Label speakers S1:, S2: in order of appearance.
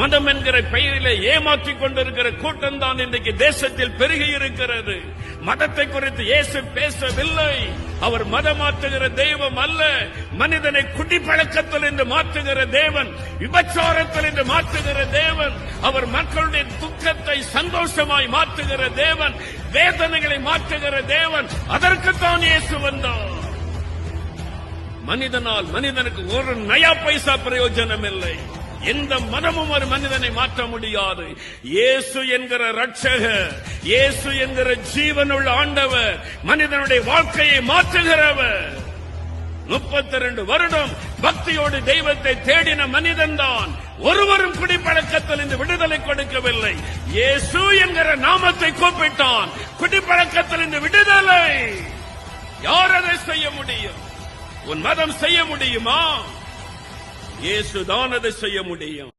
S1: மதம் என்கிற பெயரிலே ஏமாற்றிக் கொண்டிருக்கிற கூட்டம் தான் இன்றைக்கு தேசத்தில் பெருகி இருக்கிறது. மதத்தை குறித்து இயேசு பேசவில்லை. அவர் மதம் மாற்றுகிற தெய்வம் அல்ல. மனிதனை குடிப்பழக்கத்தில் என்று மாற்றுகிற தேவன் விபச்சாரத்தில் என்று மாற்றுகிற தேவன் அவர் மக்களுடைய துக்கத்தை சந்தோஷமாய் மாற்றுகிற தேவன் வேதனைகளை மாற்றுகிற தேவன். அதற்குத்தான் இயேசு வந்தார். மனிதனால் மனிதனுக்கு ஒரு நயா பைசா பிரயோஜனம் இல்லை எந்த மதமும் ஒரு மனிதனை மாற்ற முடியாது. இயேசு என்கிற ரட்சகர் இயேசு என்கிற ஜீவனுள்ள ஆண்டவர் மனிதனுடைய வாழ்க்கையை மாற்றுகிறவர். முப்பத்தி ரெண்டு வருடம் பக்தியோடு தெய்வத்தை தேடின மனிதன்தான் ஒருவரும் குடிப்பழக்கத்தில் இந்த விடுதலை கொடுக்கவில்லை. இயேசு என்கிற நாமத்தை கூப்பிட்டான். குடிப்பழக்கத்தில் இந்த விடுதலை. யார் அதை செய்ய முடியும்? உன் மதம் செய்ய முடியுமா? இயேசுதான் அதை செய்ய முடியும்.